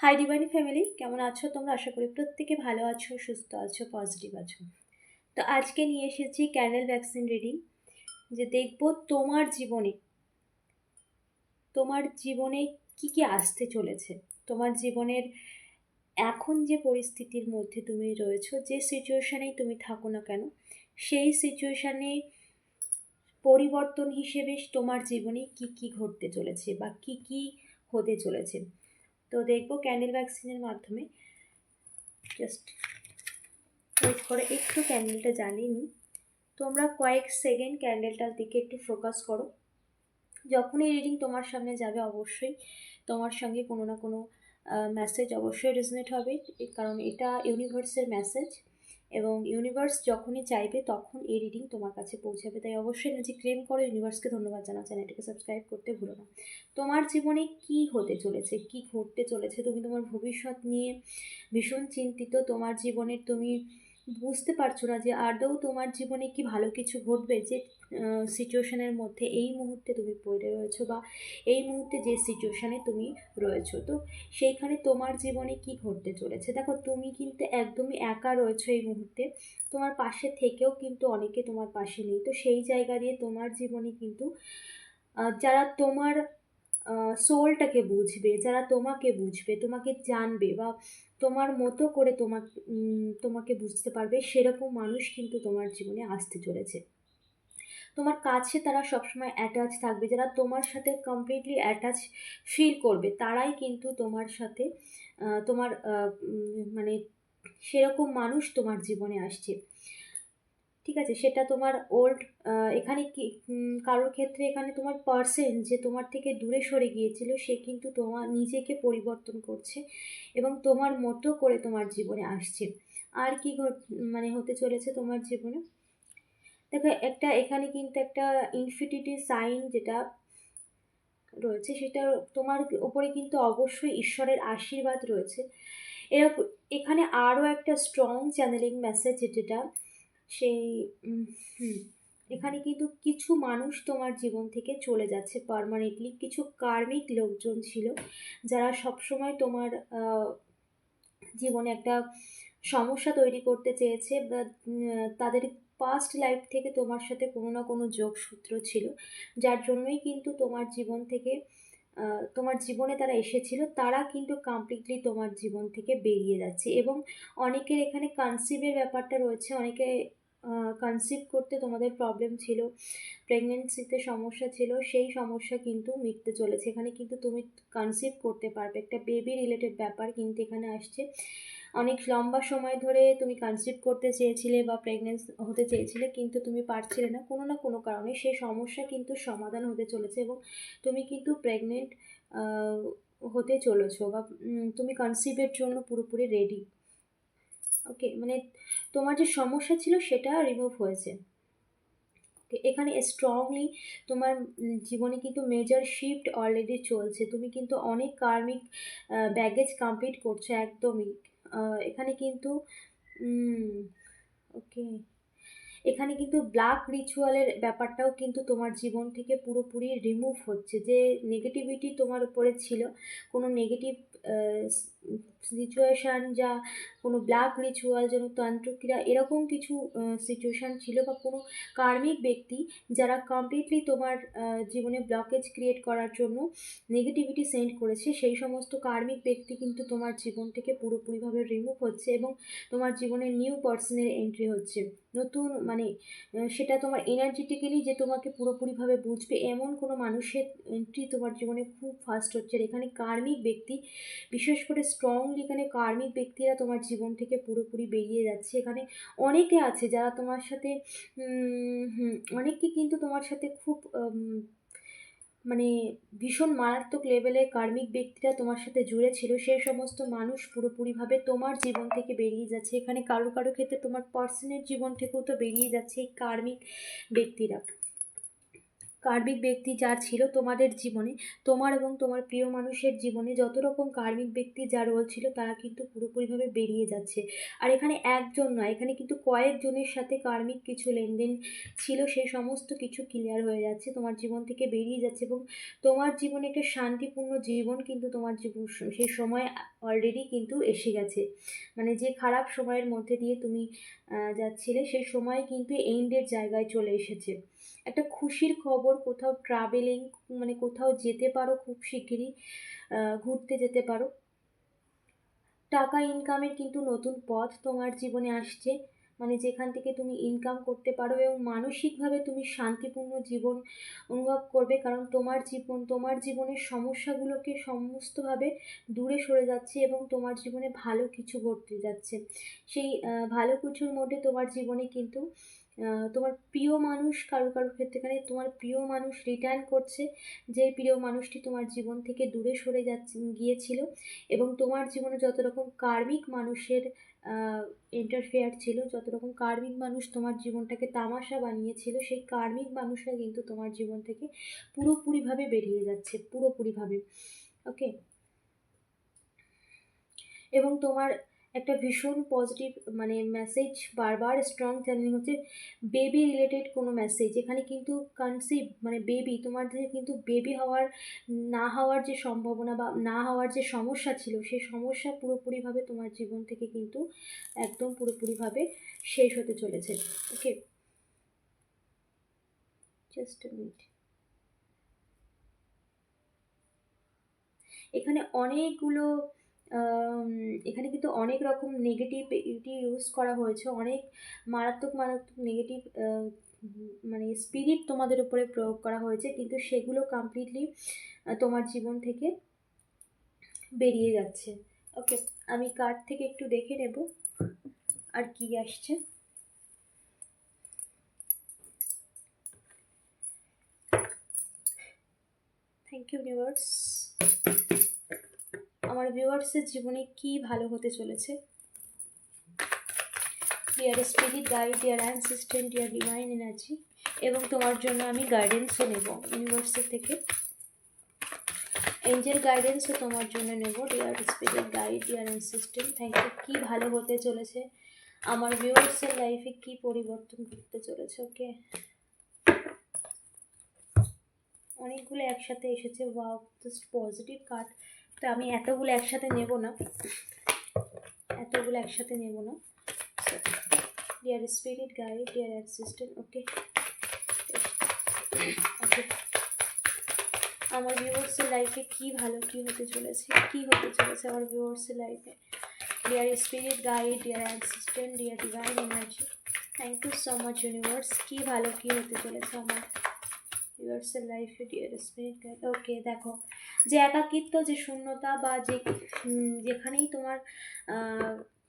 High ডিভাইনি family কেমন আছো তোমরা? আশা করি প্রত্যেকে ভালো আছো, সুস্থ আছো পজিটিভ আছো। তো আজকে নিয়ে এসেছি ক্যান্ডেল ভ্যাকসিন রিডিং যে দেখব তোমার জীবনে তোমার জীবনে কি কি আসতে চলেছে? তোমার জীবনের এখন যে পরিস্থিতির মধ্যে তুমি রয়েছো, যে সিচুয়েশানেই তুমি থাকো না কেন, সেই সিচুয়েশানে পরিবর্তন হিসেবে তোমার জীবনে কি কি ঘটতে চলেছে বা কি কি হতে চলেছে? তো দেখব ক্যান্ডেল ভ্যাকসিনের মাধ্যমে। জাস্ট ওয়েট করে, একটু ক্যান্ডেলটা জ্বালিয়ে তোমরা কয়েক সেকেন্ড ক্যান্ডেলটার দিকে একটু ফোকাস করো। যখনই রিডিং তোমার সামনে যাবে অবশ্যই তোমার সঙ্গে কোনো না কোনো মেসেজ অবশ্যই রেজনেট হবে। কারণ এটা ইউনিভার্সের মেসেজ এবং ইউনিভার্স যখনই চাইবে তখন এই রিডিং তোমার কাছে পৌঁছাবে। তাই অবশ্যই নিজে ক্লেম করো ইউনিভার্সকে ধন্যবাদ জানাও। চ্যানেলটিকে সাবস্ক্রাইব করতে ভুলো না। তোমার জীবনে কি হতে চলেছে? কি ঘটতে চলেছে? তুমি তোমার ভবিষ্যৎ নিয়ে ভীষণ চিন্তিত। তোমার জীবনের তুমি বুঝতে পারছ না যে আদৌ তোমার জীবনে কি ভালো কিছু ঘটবে, যে সিচুয়েশনের মধ্যে এই মুহূর্তে তুমি পড়ে রয়েছো বা এই মুহূর্তে যে সিচুয়েশানে তুমি রয়েছো। তো সেইখানে তোমার জীবনে কি ঘটতে চলেছে? দেখো, তুমি কিন্তু একদমই একা রয়েছো এই মুহূর্তে। তোমার পাশে থেকেও কিন্তু অনেকে তোমার পাশে নেই। তো সেই জায়গা দিয়ে তোমার জীবনে কিন্তু যারা তোমার সোলটাকে বুঝবে, যারা তোমাকে বুঝবে, তোমাকে জানবে বা তোমার মতো করে তোমাকে তোমাকে বুঝতে পারবে, সেরকম মানুষ কিন্তু তোমার জীবনে আসতে চলেছে। তোমার কাছে তারা সবসময় অ্যাটাচ থাকবে, যারা তোমার সাথে কমপ্লিটলি অ্যাটাচ ফিল করবে, তারাই কিন্তু তোমার সাথে তোমার মানে সেরকম মানুষ তোমার জীবনে আসছে। ঠিক আছে, সেটা তোমার ওল্ড এখানে কি কারোর ক্ষেত্রে এখানে তোমার পার্সেন যে তোমার থেকে দূরে সরে গিয়েছিল, সে কিন্তু তোমার নিজেকে পরিবর্তন করছে এবং তোমার মতো করে তোমার জীবনে আসছে। আর কি মানে হতে চলেছে তোমার জীবনে? দেখো একটা এখানে কিন্তু একটা ইনফিনিটি সাইন যেটা রয়েছে, সেটা তোমার ওপরে কিন্তু অবশ্যই ঈশ্বরের আশীর্বাদ রয়েছে। এরকম এখানে আরও একটা স্ট্রং চ্যানেলিং মেসেজ যেটা, সেই এখানে কিন্তু কিছু মানুষ তোমার জীবন থেকে চলে যাচ্ছে পারমানেন্টলি কিছু কার্মিক লোকজন ছিল যারা সবসময় তোমার জীবনে একটা সমস্যা তৈরি করতে চেয়েছে বা তাদের পাস্ট লাইফ থেকে তোমার সাথে কোনো না কোনো যোগসূত্র ছিল, যার জন্যই কিন্তু তোমার জীবন থেকে তোমার জীবনে তারা এসেছিল, তারা কিন্তু কমপ্লিটলি তোমার জীবন থেকে বেরিয়ে যাচ্ছে। এবং অনেকের এখানে কনসিভের ব্যাপারটা রয়েছে, অনেকে কনসিভ করতে তোমাদের প্রবলেম ছিল প্রেগনেন্সিতে সমস্যা ছিল, সেই সমস্যা কিন্তু মিটতে চলেছে। এখানে কিন্তু তুমি কনসিভ করতে পারবে। একটা বেবি রিলেটেড ব্যাপার কিন্তু এখানে আসছে। অনেক লম্বা সময় ধরে তুমি কনসিভ করতে চেয়েছিলে বা প্রেগনেন্স হতে চেয়েছিলে, কিন্তু তুমি পারছিলে না। কোনো না কোনো কারণে সেই সমস্যা কিন্তু সমাধান হতে চলেছে এবং তুমি কিন্তু প্রেগনেন্ট হতে চলেছো বা তুমি কনসিভের জন্য পুরোপুরি রেডি ওকে মানে তোমার যে সমস্যা ছিল সেটা রিমুভ হয়েছে। এখানে স্ট্রংলি তোমার জীবনে কিন্তু মেজর শিফট অলরেডি চলছে। তুমি কিন্তু অনেক কার্মিক ব্যাগেজ কমপ্লিট করছ একদমই। এখানে কিন্তু ওকে এখানে কিন্তু ব্ল্যাক রিচুয়ালের ব্যাপারটাও কিন্তু তোমার জীবন থেকে পুরোপুরি রিমুভ হচ্ছে। যে নেগেটিভিটি তোমার উপরে ছিল, কোনো নেগেটিভ সিচুয়েশান যা কোনো ব্ল্যাক রিচুয়াল যেন তন্ত্রক্রিয়া এরকম কিছু সিচুয়েশান ছিল বা কোনো কার্মিক ব্যক্তি যারা কমপ্লিটলি তোমার জীবনে ব্লকেজ ক্রিয়েট করার জন্য নেগেটিভিটি সেন্ড করেছে, সেই সমস্ত কার্মিক ব্যক্তি কিন্তু তোমার জীবন থেকে পুরোপুরিভাবে রিমুভ হচ্ছে এবং তোমার জীবনে নিউ পার্সনের এন্ট্রি হচ্ছে। নতুন মানে সেটা তোমার এনার্জেটিক্যালি যে তোমাকে পুরোপুরিভাবে বুঝবে, এমন কোনো মানুষের এন্ট্রি তোমার জীবনে খুব ফাস্ট হচ্ছে। এখানে কার্মিক ব্যক্তি, বিশেষ করে স্ট্রংলি এখানে কার্মিক ব্যক্তিরা তোমার জীবন থেকে পুরোপুরি বেরিয়ে যাচ্ছে। এখানে অনেকে আছে যারা তোমার সাথে অনেকে কিন্তু তোমার সাথে খুব মানে ভীষণ মারাত্মক লেভেলে কার্মিক ব্যক্তিরা তোমার সাথে জুড়ে ছিল। সেই সমস্ত মানুষ পুরোপুরিভাবে তোমার জীবন থেকে বেরিয়ে যাচ্ছে। এখানে কারও কারও ক্ষেত্রে তোমার পার্সনের জীবন থেকেও তো বেরিয়ে যাচ্ছে এই কার্মিক ব্যক্তিরা। কার্মিক ব্যক্তি যার ছিল তোমাদের জীবনে, তোমার এবং তোমার প্রিয় মানুষের জীবনে যত রকম কার্মিক ব্যক্তি যা রোল ছিল তারা কিন্তু পুরোপুরিভাবে বেরিয়ে যাচ্ছে। আর এখানে একজন নয়, এখানে কিন্তু কয়েকজনের সাথে কার্মিক কিছু লেনদেন ছিল সেই সমস্ত কিছু ক্লিয়ার হয়ে যাচ্ছে, তোমার জীবন থেকে বেরিয়ে যাচ্ছে এবং তোমার জীবনে একটা শান্তিপূর্ণ জীবন কিন্তু তোমার জীবন সেই সময় অলরেডি কিন্তু এসে গেছে। মানে যে খারাপ সময়ের মধ্যে দিয়ে তুমি যাচ্ছিলে সেই সময় কিন্তু এন্ডের জায়গায় চলে এসেছে। একটা খুশির খবর, কোথাও ট্রাভেলিং মানে কোথাও যেতে পারো খুব শিগগিরই ঘুরতে যেতে পারো। টাকা ইনকামের কিন্তু নতুন পথ তোমার জীবনে আসছে। মানে যেখান থেকে তুমি ইনকাম করতে পারো এবং মানসিকভাবে তুমি শান্তিপূর্ণ জীবন অনুভব করবে, কারণ তোমার জীবন, তোমার জীবনের সমস্যাগুলোকে সমস্তভাবে দূরে সরে যাচ্ছে এবং তোমার জীবনে ভালো কিছু ঘটতে যাচ্ছে। সেই ভালো কিছুর মধ্যে তোমার জীবনে কিন্তু তোমার প্রিয় মানুষ কারও কারও ক্ষেত্রে এখানে তোমার প্রিয় মানুষ রিটার্ন করছে, যে প্রিয় মানুষটি তোমার জীবন থেকে দূরে সরে যাচ্ছে, গিয়েছিল এবং তোমার জীবনে যত রকম কার্মিক মানুষের ইন্টারফেয়ার ছিল, যত রকম কার্মিক মানুষ তোমার জীবনটাকে তামাশা বানিয়েছিল, সেই কার্মিক মানুষরা কিন্তু তোমার জীবন থেকে পুরোপুরিভাবে বেরিয়ে যাচ্ছে, পুরোপুরিভাবে। ওকে এবং তোমার একটা ভীষণ পজিটিভ মানে মেসেজ বারবার স্ট্রং চ্যানেলিং হচ্ছে বেবি রিলেটেড কোনো মেসেজ এখানে কিন্তু কনসিভ মানে বেবি তোমার যে কিন্তু বেবি হওয়ার, না হওয়ার যে সম্ভাবনা বা না হওয়ার যে সমস্যা ছিল, সেই সমস্যা পুরোপুরিভাবে তোমার জীবন থেকে কিন্তু একদম পুরোপুরিভাবে শেষ হতে চলেছে ওকে জাস্ট মিনিট এখানে অনেকগুলো এখানে কিন্তু অনেক রকম নেগেটিভিটি ইউজ করা হয়েছে। অনেক মারাত্মক মারাত্মক নেগেটিভ মানে স্পিরিট তোমাদের উপরে প্রয়োগ করা হয়েছে। কিন্তু সেগুলো কমপ্লিটলি তোমার জীবন থেকে বেরিয়ে যাচ্ছে। ওকে আমি কার্ড থেকে একটু দেখে নেব আর কি আসছে। থ্যাংক ইউ ভিউয়ার্স আমার জীবনে কি ভালো হতে চলেছে? Dear spirit guide dear assistant dear divine energy এবং তোমার জন্য আমি গাইডেন্সও নেব ইউনিভার্সের থেকে। এঞ্জেল গাইডেন্সও তোমার জন্য নেব। Dear spirit guide dear assistant thank you কী ভালো হতে চলেছে? আমার ভিউয়ার্সের লাইফে কি পরিবর্তন করতে চলেছে? ওকে অনেকগুলো একসাথে এসেছে। ওয়াও জাস্ট পজিটিভ কার্ড তো আমি এতগুলো একসাথে নেব না। এতগুলো একসাথে নেব না। Dear spirit guide dear assistant okay okay আমার ভিউয়ার্সের লাইফে কি ভালো, কি হতে চলেছে, কি হতে চলেছে আমার ভিউয়ার্সের লাইফে dear spirit guide dear assistant dear divine energy thank you so much universe কী ভালো, কী হতে চলেছে আমার? ভিউয়ার্সের লাইফে স্পিরিট গাইড ওকে দেখো, যে একাকিত্ব, যে শূন্যতা বা যে যেখানেই তোমার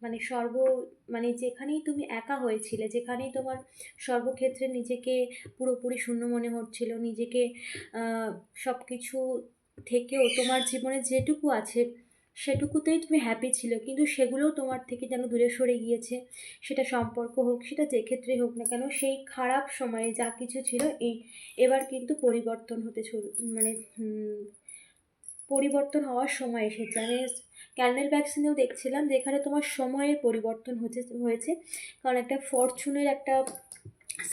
মানে সর্ব মানে যেখানেই তুমি একা হয়েছিলে, যেখানেই তোমার সর্বক্ষেত্রে নিজেকে পুরোপুরি শূন্য মনে হচ্ছিল, নিজেকে সব কিছু থেকেও তোমার জীবনে যেটুকু আছে সেটুকুতেই তুমি হ্যাপি ছিল, কিন্তু সেগুলোও তোমার থেকে যেন দূরে সরে গিয়েছে। সেটা সম্পর্ক হোক, সেটা যে ক্ষেত্রে হোক না কেন, সেই খারাপ সময়ে যা কিছু ছিল, এই এবার কিন্তু পরিবর্তন হতে মানে পরিবর্তন হওয়ার সময় এসেছে। আমি ক্যান্ডেল ভ্যাকসিনেও দেখছিলাম যেখানে তোমার সময়ের পরিবর্তন হচ্ছে, হয়েছে। কারণ একটা ফরচুনের একটা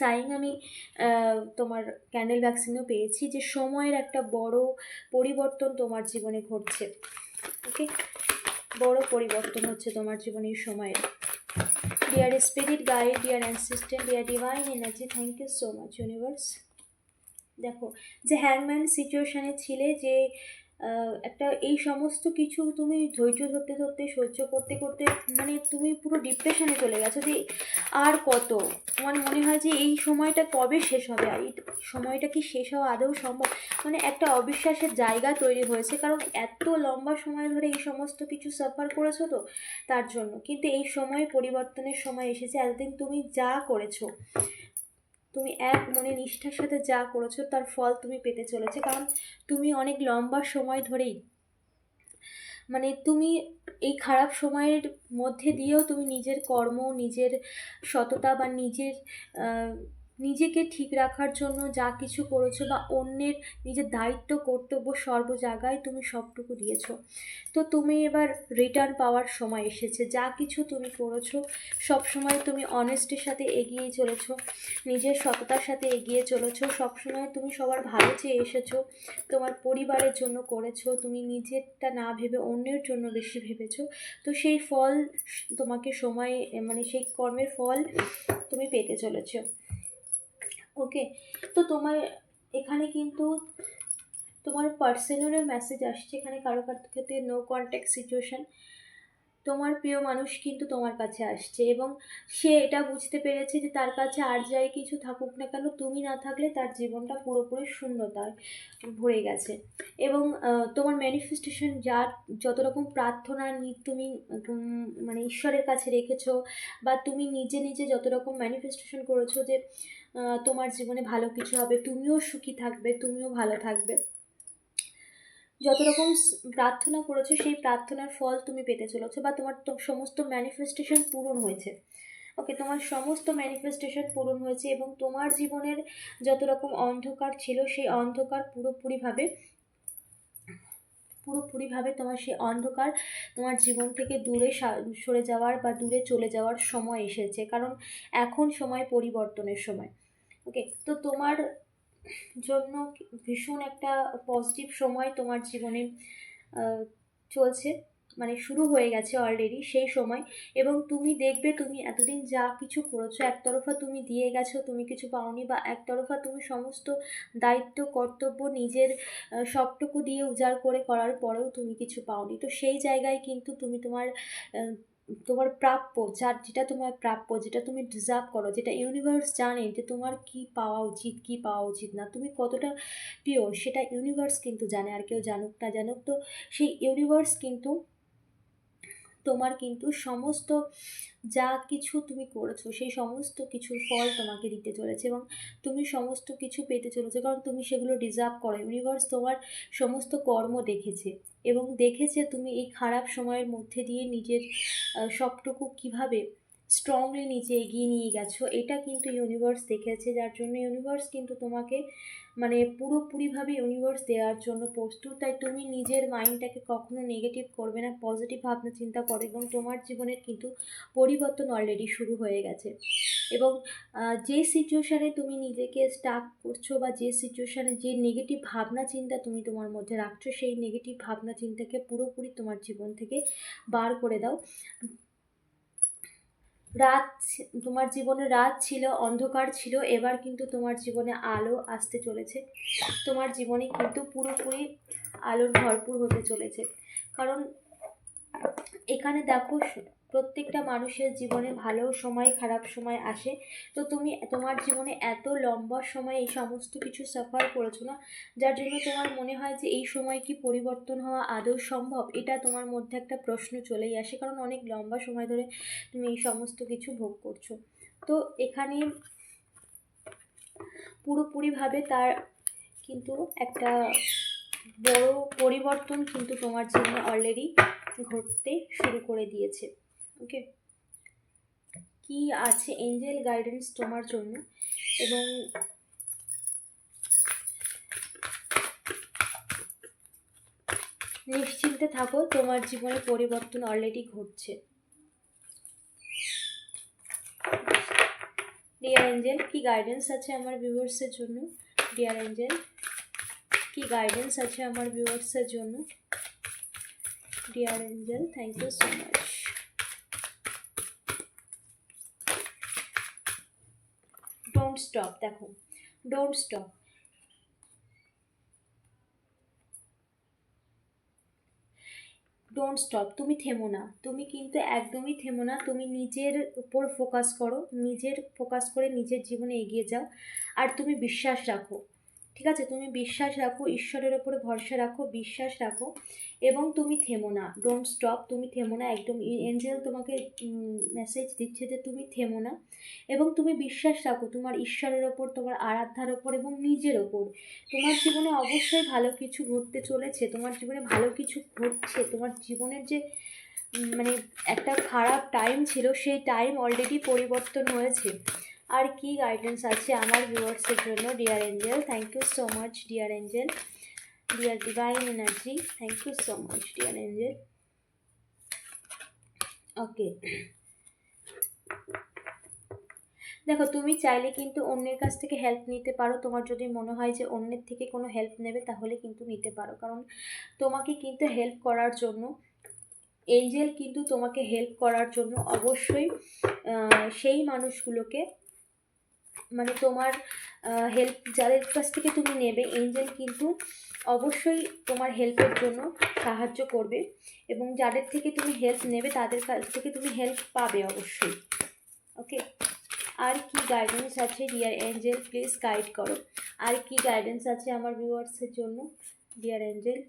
সাইন আমি তোমার ক্যান্ডেল ভ্যাকসিনেও পেয়েছি যে সময়ের একটা বড় পরিবর্তন তোমার জীবনে ঘটছে। ওকে বড় পরিবর্তন হচ্ছে তোমার জীবনের এই সময়ে dear spirit guide dear assistant dear divine energy thank you so much universe দেখো, যে হ্যাংম্যান সিচুয়েশানে ছিলে, যে একটা এই সমস্ত কিছু তুমি ধৈর্য ধরতে ধরতে, সহ্য করতে করতে মানে তুমি পুরো ডিপ্রেশনে চলে গেছো যে আর কত? আমার মনে হয় যে এই সময়টা কবে শেষ হবে? আর এই সময়টা কি শেষ হওয়া আদৌ সম্ভব? মানে একটা অবিশ্বাসের জায়গা তৈরি হয়েছে, কারণ এত লম্বা সময় ধরে এই সমস্ত কিছু সাফার করেছ তো তার জন্য। কিন্তু এই সময় পরিবর্তনের সময় এসেছে, এতদিন তুমি যা করেছ তুমি এক মনে নিষ্ঠার সাথে যা করেছ, তার ফল তুমি পেতে চলেছে। কারণ তুমি অনেক লম্বা সময় ধরেই মানে তুমি এই খারাপ সময়ের মধ্যে দিয়েও তুমি নিজের কর্ম, নিজের সততা বা নিজের নিজেকে ঠিক রাখার জন্য যা কিছু করেছ বা অন্যের নিজের দায়িত্ব, কর্তব্য সর্ব জায়গায় তুমি সবটুকু দিয়েছ। তো তুমি এবার রিটার্ন পাওয়ার সময় এসেছে। যা কিছু তুমি করেছ সব সময় তুমি অনেস্টের সাথে এগিয়ে চলেছো, নিজের সততার সাথে এগিয়ে চলেছো, সবসময় তুমি সবার ভালো চেয়ে এসেছ, তোমার পরিবারের জন্য করেছ, তুমি নিজেরটা না ভেবে অন্যের জন্য বেশি ভেবেছো। তো সেই ফল তোমাকে সময় মানে সেই কর্মের ফল তুমি পেতে চলেছো। ওকে তো তোমার এখানে কিন্তু তোমার পার্সোনালও মেসেজ আসছে, এখানে কারও কারও ক্ষেত্রে নো কন্ট্যাক্ট সিচুয়েশান তোমার প্রিয় মানুষ কিন্তু তোমার কাছে আসছে এবং সে এটা বুঝতে পেরেছে যে তার কাছে আর যাই কিছু থাকুক না কেন, তুমি না থাকলে তার জীবনটা পুরোপুরি শূন্যতায় ভরে গেছে। এবং তোমার ম্যানিফেস্টেশন যা, যত রকম প্রার্থনা তুমি মানে ঈশ্বরের কাছে রেখেছো বা তুমি নিজে নিজে যত রকম ম্যানিফেস্টেশন করেছ যে তোমার জীবনে ভালো কিছু হবে, তুমিও সুখী থাকবে, তুমিও ভালো থাকবে। যত রকম প্রার্থনা করেছ, সেই প্রার্থনার ফল তুমি পেতে চলেছো বা তোমার সমস্ত ম্যানিফেস্টেশন পূরণ হয়েছে। ওকে তোমার সমস্ত ম্যানিফেস্টেশন পূরণ হয়েছে এবং তোমার জীবনের যত রকম অন্ধকার ছিল, সেই অন্ধকার পুরোপুরিভাবে পুরোপুরিভাবে তোমার সেই অন্ধকার তোমার জীবন থেকে দূরে সরে যাওয়ার বা দূরে চলে যাওয়ার সময় এসেছে। কারণ এখন সময় পরিবর্তনের সময়। ওকে তো তোমার জন্য ভীষণ একটা পজিটিভ সময় তোমার জীবনে চলছে। মানে শুরু হয়ে গেছে অলরেডি সেই সময়। এবং তুমি দেখবে তুমি এতদিন যা কিছু করেছ, একতরফা তুমি দিয়ে গেছো, তুমি কিছু পাওনি বা একতরফা তুমি সমস্ত দায়িত্ব, কর্তব্য নিজের সবটুকু দিয়ে উজাড় করে করার পরেও তুমি কিছু পাওনি। তো সেই জায়গায় কিন্তু তুমি তোমার তোমার প্রাপ্য, যার যেটা তোমার প্রাপ্য, যেটা তুমি ডিজার্ভ করো, যেটা ইউনিভার্স জানে যে তোমার কি পাওয়া উচিত, কি পাওয়া উচিত না, তুমি কতটা পিওর সেটা ইউনিভার্স কিন্তু জানে, আর কেউ জানুক না জানুক, তো সেই ইউনিভার্স কিন্তু তোমার কিন্তু সমস্ত যা কিছু তুমি করেছ, সেই সমস্ত কিছুর ফল তোমাকে দিতে চলেছে এবং তুমি সমস্ত কিছু পেতে চলেছে কারণ তুমি সেগুলো ডিজার্ভ করো। ইউনিভার্স তোমার সমস্ত কর্ম দেখেছে এবং দেখেছে তুমি এই খারাপ সময়ের মধ্যে দিয়ে নিজের সবটুকু কীভাবে স্ট্রংলি নিচে এগিয়ে নিয়ে গেছো। এটা কিন্তু ইউনিভার্স দেখেছে, যার জন্য ইউনিভার্স কিন্তু তোমাকে মানে পুরোপুরিভাবে ইউনিভার্স দেওয়ার জন্য প্রস্তুত। তাই তুমি নিজের মাইন্ডটাকে কখনো নেগেটিভ করবে না পজিটিভ ভাবনা চিন্তা করো এবং তোমার জীবনের কিন্তু পরিবর্তন অলরেডি শুরু হয়ে গেছে। এবং যে সিচুয়েশানে তুমি নিজেকে স্টাক করছ বা যে সিচুয়েশানে যে নেগেটিভ ভাবনা চিন্তা তুমি তোমার মধ্যে রাখছো, সেই নেগেটিভ ভাবনা চিন্তাকে পুরোপুরি তোমার জীবন থেকে বার করে দাও। রাত তোমার জীবনে রাত ছিল, অন্ধকার ছিল, এবার কিন্তু তোমার জীবনে আলো আসতে চলেছে। তোমার জীবনে কিন্তু পুরোপুরি আলোর ভরপুর হতে চলেছে। কারণ এখানে দেখো প্রত্যেকটা মানুষের জীবনে ভালো সময়, খারাপ সময় আসে। তো তুমি, তোমার জীবনে এত লম্বা সময় এই সমস্ত কিছু সাফার করেছ না? যার জন্য তোমার মনে হয় যে এই সময় কি পরিবর্তন হওয়া আদৌ সম্ভব? এটা তোমার মধ্যে একটা প্রশ্ন চলেই আসে, কারণ অনেক লম্বা সময় ধরে তুমি এই সমস্ত কিছু ভোগ করছ। তো এখানে পুরোপুরিভাবে তার কিন্তু একটা বড় পরিবর্তন কিন্তু তোমার জীবনে অলরেডি ঘটতে শুরু করে দিয়েছে। ওকে? কি আছে এঞ্জেল গাইডেন্স তোমার জন্য? এবং নিশ্চিন্তে থাকো, তোমার জীবনে পরিবর্তন অলরেডি ঘটছে। ডিয়ার এঞ্জেল কি গাইডেন্স আছে আমার ভিউয়ার্সের জন্য? ডিয়ার এঞ্জেল কি গাইডেন্স আছে আমার ভিউয়ার্সের জন্য? Dear angel thank you so much don't stop দেখো ডোন্ট স্টপ ডোন্ট স্টপ তুমি থেমো না, তুমি কিন্তু একদমই থেমো না, তুমি নিজের উপর ফোকাস করো, নিজের ফোকাস করে নিজের জীবনে এগিয়ে যাও, আর তুমি বিশ্বাস রাখো। ঠিক আছে? তুমি বিশ্বাস রাখো, ঈশ্বরের ওপরে ভরসা রাখো, বিশ্বাস রাখো এবং তুমি থেমো না। ডোন্ট স্টপ তুমি থেমো না। একদম এঞ্জেল তোমাকে মেসেজ দিচ্ছে যে তুমি থেমো না। এবং তুমি বিশ্বাস রাখো, তোমার ঈশ্বরের ওপর, তোমার আরাধ্যার ওপর এবং নিজের ওপর। তোমার জীবনে অবশ্যই ভালো কিছু ঘটতে চলেছে, তোমার জীবনে ভালো কিছু ঘটছে। তোমার জীবনের যে মানে একটা খারাপ টাইম ছিল, সেই টাইম অলরেডি পরিবর্তন হয়েছে। আর কি গাইডেন্স আছে আমার ভিউয়ার্সের জন্য dear angel thank you so much dear angel dear divine energy thank you so much dear angel okay দেখো, তুমি চাইলে কিন্তু অন্যের কাছ থেকে হেল্প নিতে পারো। তোমার যদি মনে হয় যে অন্যের থেকে কোনো হেল্প নেবে, তাহলে কিন্তু নিতে পারো। কারণ তোমাকে কিন্তু হেল্প করার জন্য এঞ্জেল কিন্তু তোমাকে হেল্প করার জন্য অবশ্যই সেই মানুষগুলোকে মানে তোমার হেল্প যাদের কাছ থেকে তুমি নেবে এঞ্জেল কিন্তু অবশ্যই তোমার হেল্পের জন্য সাহায্য করবে এবং যাদের থেকে তুমি হেল্প নেবে, তাদের কাছ থেকে তুমি হেল্প পাবে অবশ্যই। ওকে আর কি গাইডেন্স আছে ডিয়ার এঞ্জেল প্লিজ গাইড করো। আর কি গাইডেন্স আছে আমার ভিউয়ার্সের জন্য ডিয়ার এঞ্জেল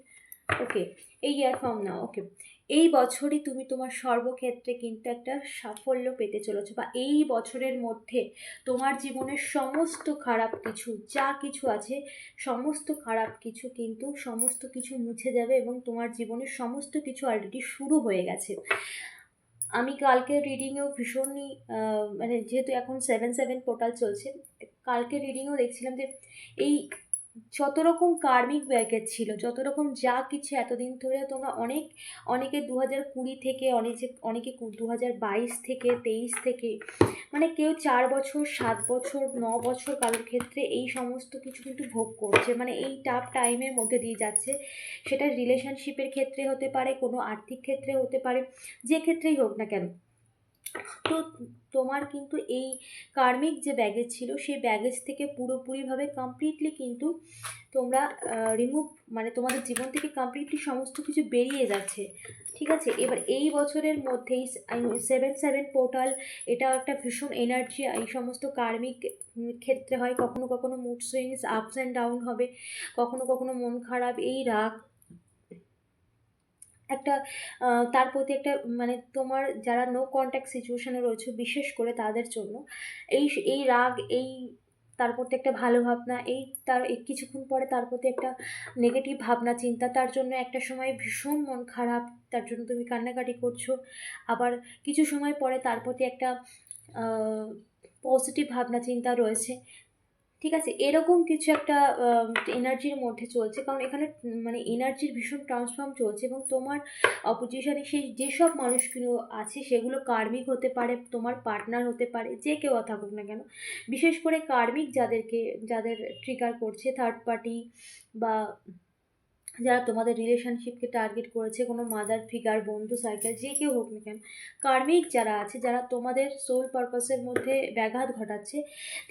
ওকে এই ইয়ার ফর্ম নাও ওকে এই বছরই তুমি তোমার সর্বক্ষেত্রে কিন্তু একটা সাফল্য পেতে চলেছো বা এই বছরের মধ্যে তোমার জীবনের সমস্ত খারাপ কিছু, যা কিছু আছে, সমস্ত খারাপ কিছু কিন্তু সমস্ত কিছু মুছে যাবে এবং তোমার জীবনের সমস্ত কিছু অলরেডি শুরু হয়ে গেছে। আমি কালকে রিডিংয়েও ভীষণই মানে যেহেতু এখন সেভেন সেভেন পোর্টাল চলছে, কালকে রিডিংও দেখছিলাম যে এই যত রকম কার্মিক ব্যাগের ছিল, যত রকম যা কিছু এতদিন ধরে তোমরা অনেক, অনেকে দু হাজার কুড়ি থেকে, অনেকে অনেকে দু হাজার বাইশ থেকে, তেইশ থেকে মানে কেউ চার বছর, সাত বছর, ন বছর কারোর ক্ষেত্রে এই সমস্ত কিছু কিন্তু ভোগ করছে। মানে এই টাফ টাইমের মধ্যে দিয়ে যাচ্ছে। সেটা রিলেশনশিপের ক্ষেত্রে হতে পারে, কোনো আর্থিক ক্ষেত্রে হতে পারে, যে ক্ষেত্রেই হোক না কেন। তো তোমার কিন্তু এই কার্মিক যে ব্যাগেজ ছিল, সেই ব্যাগেজ থেকে পুরোপুরিভাবে কমপ্লিটলি কিন্তু তোমরা রিমুভ মানে তোমাদের জীবন থেকে কমপ্লিটলি সমস্ত কিছু বেরিয়ে যাচ্ছে। ঠিক আছে? এবার এই বছরের মধ্যেই সেভেন সেভেন পোর্টাল এটা একটা ভীষণ এনার্জি এই সমস্ত কার্মিক ক্ষেত্রে হয়। কখনো কখনো mood swings ups and down হবে। কখনো কখনো মন খারাপ, এই রাগ একটা তার প্রতি একটা মানে তোমার যারা নো কন্ট্যাক্ট সিচুয়েশনে রয়েছে, বিশেষ করে তাদের জন্য, এই এই রাগ, এই তার প্রতি একটা ভালো ভাবনা, এই তার কিছুক্ষণ পরে তার প্রতি একটা নেগেটিভ ভাবনা, চিন্তা, তার জন্য একটা সময় ভীষণ মন খারাপ, তার জন্য তুমি কান্নাকাটি করছ, আবার কিছু সময় পরে তার প্রতি একটা পজিটিভ ভাবনা, চিন্তা রয়েছে ঠিক আছে? এরকম কিছু একটা এনার্জির মধ্যে চলছে। কারণ এখানে মানে এনার্জির ভীষণ ট্রান্সফর্ম চলছে এবং তোমার অপোজিশনে সেই যেসব মানুষগুলো আছে, সেগুলো কার্মিক হতে পারে, তোমার পার্টনার হতে পারে, যে কেউ থাকুক না কেন। বিশেষ করে কার্মিক যাদেরকে, যাদের ট্রিগার করছে থার্ড পার্টি বা যারা তোমাদের রিলেশনশিপকে টার্গেট করেছে, কোনো মাদার ফিগার বন্ধু সাইকেল যে কেউ হোক না কেন কার্মিক যারা আছে, যারা তোমাদের সোল পারপাসের মধ্যে ব্যাঘাত ঘটাচ্ছে,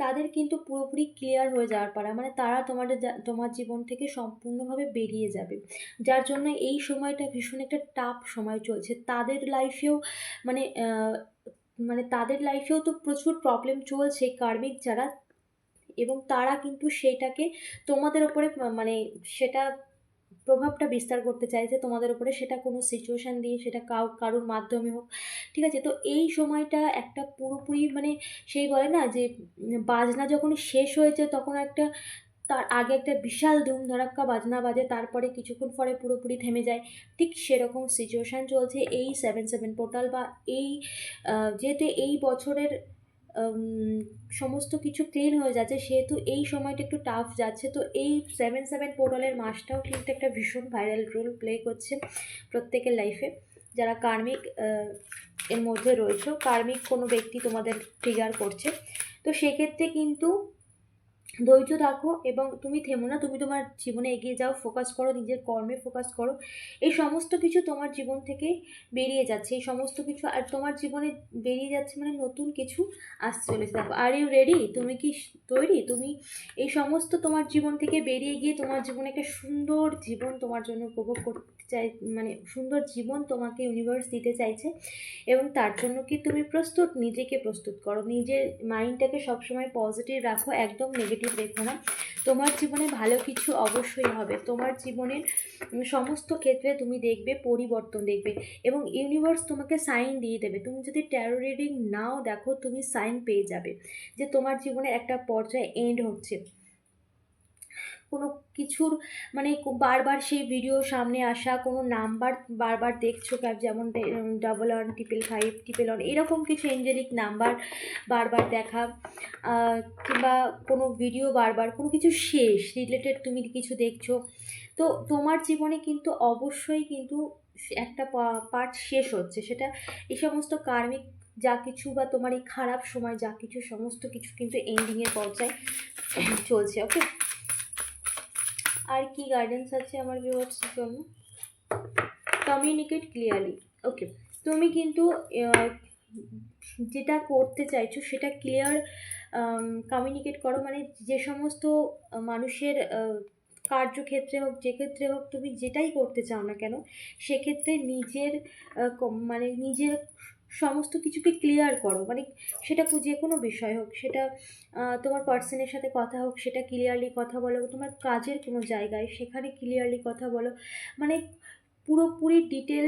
তাদের কিন্তু পুরোপুরি ক্লিয়ার হয়ে যাওয়ার পারা মানে তারা তোমাদের তোমার জীবন থেকে সম্পূর্ণভাবে বেরিয়ে যাবে। যার জন্য এই সময়টা ভীষণ একটা টাফ সময় চলছে। তাদের লাইফেও মানে মানে তাদের লাইফেও তো প্রচুর প্রবলেম চলছে কার্মিক যারা, এবং তারা কিন্তু সেটাকে তোমাদের ওপরে মানে সেটা প্রভাবটা বিস্তার করতে চাইছে তোমাদের উপরে, সেটা কোনো সিচুয়েশান দিয়ে, সেটা কাউ, কারোর মাধ্যমে হোক, ঠিক আছে? তো এই সময়টা একটা পুরোপুরি মানে সেই বলে না যে, বাজনা যখন শেষ হয়েছে তখন একটা তার আগে একটা বিশাল ধুম ধড়াক্কা বাজনা বাজে, তারপরে কিছুক্ষণ পরে পুরোপুরি থেমে যায়। ঠিক সেরকম সিচুয়েশান চলছে এই সেভেন সেভেন পোর্টাল বা এই যেহেতু এই বছরের সমস্ত কিছু ক্লিন হয়ে যাচ্ছে। সেহেতু এই সময়টা একটু টাফ যাচ্ছে। তো এই সেভেন সেভেন পোর্টালের মাসটাও কিন্তু একটা ভীষণ ভাইরাল রোল প্লে করছে প্রত্যেকের লাইফে যারা কার্মিক এর মধ্যে রয়েছে কার্মিক কোনো ব্যক্তি তোমাদের ট্রিগার করছে। তো সেক্ষেত্রে কিন্তু ধৈর্য রাখো এবং তুমি থেমো না, তুমি তোমার জীবনে এগিয়ে যাও ফোকাস করো, নিজের কর্মে ফোকাস করো। এই সমস্ত কিছু তোমার জীবন থেকে বেরিয়ে যাচ্ছে, এই সমস্ত কিছু আর তোমার জীবনে বেরিয়ে যাচ্ছে মানে নতুন কিছু আসতে চলেছে দেখো আর ইউ রেডি তুমি কি তৈরি? তুমি এই সমস্ত তোমার জীবন থেকে বেরিয়ে গিয়ে তোমার জীবনে একটা সুন্দর জীবন তোমার জন্য উপভোগ করতে চাই মানে সুন্দর জীবন তোমাকে ইউনিভার্স দিতে চাইছে এবং তার জন্য কি তুমি প্রস্তুত? নিজেকে প্রস্তুত করো। নিজের মাইন্ডটাকে সবসময় পজিটিভ রাখো, একদম নেগেটিভ রেখো না তোমার জীবনে ভালো কিছু অবশ্যই হবে। তোমার জীবনের সমস্ত ক্ষেত্রে তুমি দেখবে, পরিবর্তন দেখবে এবং ইউনিভার্স তোমাকে সাইন দিয়ে দেবে। তুমি যদি ট্যারো রিডিং নাও দেখো, তুমি সাইন পেয়ে যাবে যে তোমার জীবনে একটা পর্যায়ে এন্ড হচ্ছে। কোনো কিছুর মানে বারবার সেই ভিডিও সামনে আসা, কোনো নাম্বার বারবার দেখছ ক্যাব যেমন double one triple five triple one এরকম কিছু এঞ্জেলিক নাম্বার বারবার দেখা কিংবা কোনো ভিডিও বারবার, কোনো কিছু শেষ রিলেটেড তুমি কিছু দেখছ, তো তোমার জীবনে কিন্তু অবশ্যই কিন্তু একটা পার্ট শেষ হচ্ছে। সেটা এই সমস্ত কার্মিক যা কিছু বা তোমার এই খারাপ সময় যা কিছু, সমস্ত কিছু কিন্তু এন্ডিংয়ের পর্যায়ে চলছে ওকে আর কি গাইডেন্স আছে আমার ভিউয়ার্সের জন্য? কমিউনিকেট ক্লিয়ারলি ওকে তুমি কিন্তু যেটা করতে চাইছো সেটা ক্লিয়ার কমিউনিকেট করো। মানে যে সমস্ত মানুষের কার্যক্ষেত্রে হোক, যে ক্ষেত্রে হোক, তুমি যেটাই করতে চাও না কেন, সেক্ষেত্রে নিজের মানে নিজের সমস্ত কিছুকে ক্লিয়ার করো। মানে সেটা যে কোনো বিষয় হোক, সেটা তোমার পার্সনের সাথে কথা হোক, সেটা ক্লিয়ারলি কথা বলো। তোমার কাজের কোনো জায়গায় সেখানে ক্লিয়ারলি কথা বলো। মানে পুরোপুরি ডিটেল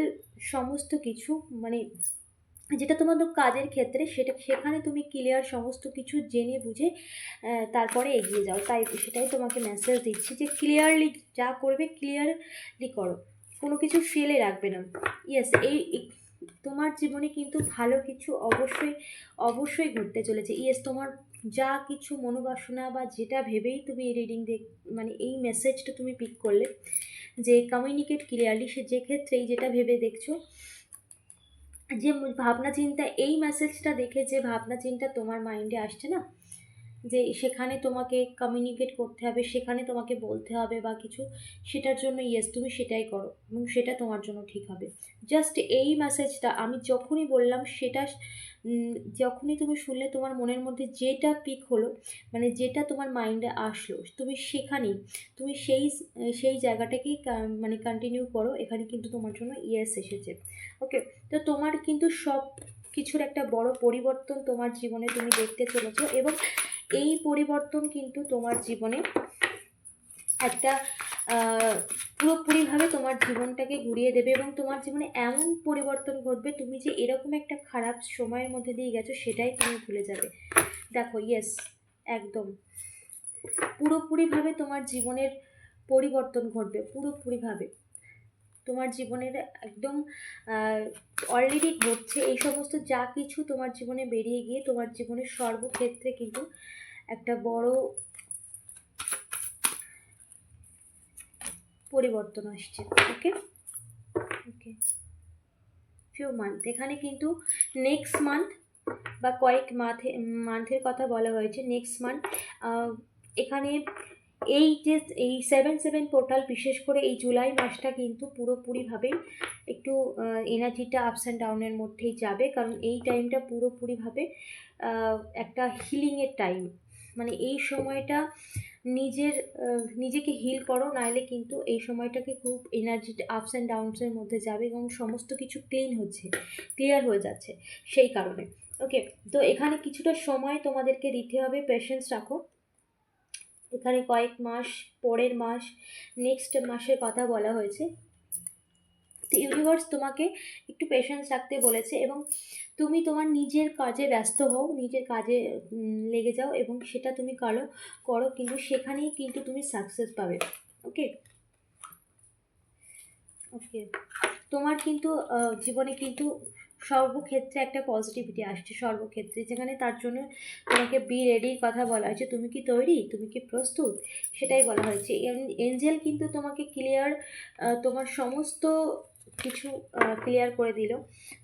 সমস্ত কিছু মানে যেটা তোমাদের কাজের ক্ষেত্রে সেটা, সেখানে তুমি ক্লিয়ার সমস্ত কিছু জেনে বুঝে তারপরে এগিয়ে যাও। তাই সেটাই তোমাকে মেসেজ দিচ্ছি যে ক্লিয়ারলি যা করবে ক্লিয়ারলি করো। কোনো কিছু ফেলে রাখবে না। ইয়েস এই তোমার জীবনে কিন্তু ভালো কিছু অবশ্যই অবশ্যই ঘটতে চলেছে। ইয়েস তোমার যা কিছু মনোবাসনা বা যেটা ভেবেই তুমি এই রিডিং দেখ মানে এই মেসেজটা তুমি পিক করলে, যে কমিউনিকেট ক্লিয়ারলি সে যে ক্ষেত্রেই যেটা ভেবে দেখছ, যে ভাবনা চিন্তা এই মেসেজটা দেখে যে ভাবনা চিন্তা তোমার মাইন্ডে আসছে না যে সেখানে তোমাকে কমিউনিকেট করতে হবে, সেখানে তোমাকে বলতে হবে বা কিছু, সেটার জন্য ইয়েস তুমি সেটাই করো এবং সেটা তোমার জন্য ঠিক হবে। জাস্ট এই মেসেজটা আমি যখনই বললাম সেটা যখনই তুমি শুনলে তোমার মনের মধ্যে যেটা পিক হলো মানে যেটা তোমার মাইন্ডে আসলো, তুমি সেখানেই, তুমি সেই সেই জায়গাটাকেই মানে কন্টিনিউ করো, এখানে কিন্তু তোমার জন্য ইয়েস এসেছে। ওকে তো তোমার কিন্তু সব কিছুর একটা বড় পরিবর্তন তোমার জীবনে তুমি দেখতে চলেছো এবং এই পরিবর্তন কিন্তু তোমার জীবনে একটা পুরোপুরিভাবে তোমার জীবনটাকে ঘুরিয়ে দেবে এবং তোমার জীবনে এমন পরিবর্তন ঘটবে তুমি যে এরকম একটা খারাপ সময়ের মধ্যে দিয়ে গেছো সেটাই তুমি ভুলে যাবে। দেখো ইয়েস একদম। পুরোপুরিভাবে তোমার জীবনের পরিবর্তন ঘটবে, পুরোপুরিভাবে। তোমার জীবনের একদম অলরেডি ঘটছে। এই সমস্ত যা কিছু তোমার জীবনে বেরিয়ে গিয়ে তোমার জীবনের সর্বক্ষেত্রে কিন্তু একটা বড় পরিবর্তন আসছে। ওকে ওকে ফিউ মান্থ এখানে কিন্তু নেক্সট মান্থ বা কয়েক মাথে মান্থের কথা বলা হয়েছে। নেক্সট মান্থ এখানে এই যে, এই সেভেন সেভেন পোর্টাল বিশেষ করে এই জুলাই মাসটা কিন্তু পুরোপুরিভাবে একটু এনার্জিটা আপস অ্যান্ড ডাউনের মধ্যেই যাবে। কারণ এই টাইমটা পুরোপুরিভাবে একটা হিলিংয়ের টাইম মানে এই সময়টা নিজের নিজেকে হিল করো, নাহলে কিন্তু এই সময়টাকে খুব এনার্জি আপস অ্যান্ড ডাউনসের মধ্যে যাবে এবং সমস্ত কিছু ক্লিন হচ্ছে ক্লিয়ার হয়ে যাচ্ছে সেই কারণে। ওকে তো এখানে কিছুটা সময় তোমাদেরকে দিতে হবে। পেশেন্স রাখো। এখানে কয়েক মাস পরের মাস নেক্সট মাসের কথা বলা হয়েছে। তো ইউনিভার্স তোমাকে একটু পেশেন্স রাখতে বলেছে এবং তুমি তোমার নিজের কাজে ব্যস্ত হও, নিজের কাজে লেগে যাও এবং সেটা তুমি কারও করো, কিন্তু সেখানেই কিন্তু তুমি সাকসেস পাবে। ওকে ওকে তোমার কিন্তু জীবনে কিন্তু সর্বক্ষেত্রে একটা পজিটিভিটি আসছে, সর্বক্ষেত্রে। যেখানে তার জন্য তোমাকে বি রেডির কথা বলা হয়েছে, তুমি কি তৈরি? তুমি কি প্রস্তুত? সেটাই বলা হয়েছে। এঞ্জেল কিন্তু তোমাকে ক্লিয়ার তোমার সমস্ত কিছু ক্লিয়ার করে দিল।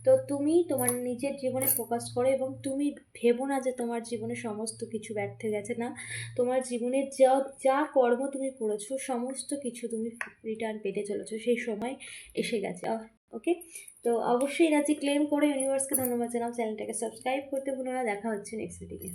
তো তুমি তোমার নিজের জীবনে ফোকাস করো এবং তুমি ভেবো না যে তোমার জীবনে সমস্ত কিছু ব্যর্থ গেছে। না, তোমার জীবনের যা যা কর্ম তুমি করেছ, সমস্ত কিছু তুমি রিটার্ন পেতে চলেছো। সেই সময় এসে গেছে। ওকে তো অবশ্যই এনার্জি ক্লেম করে ইউনিভার্সকে ধন্যবাদ জানাও চ্যানেলটাকে সাবস্ক্রাইব করতে ভুলো না, দেখা হচ্ছে নেক্সট ভিডিও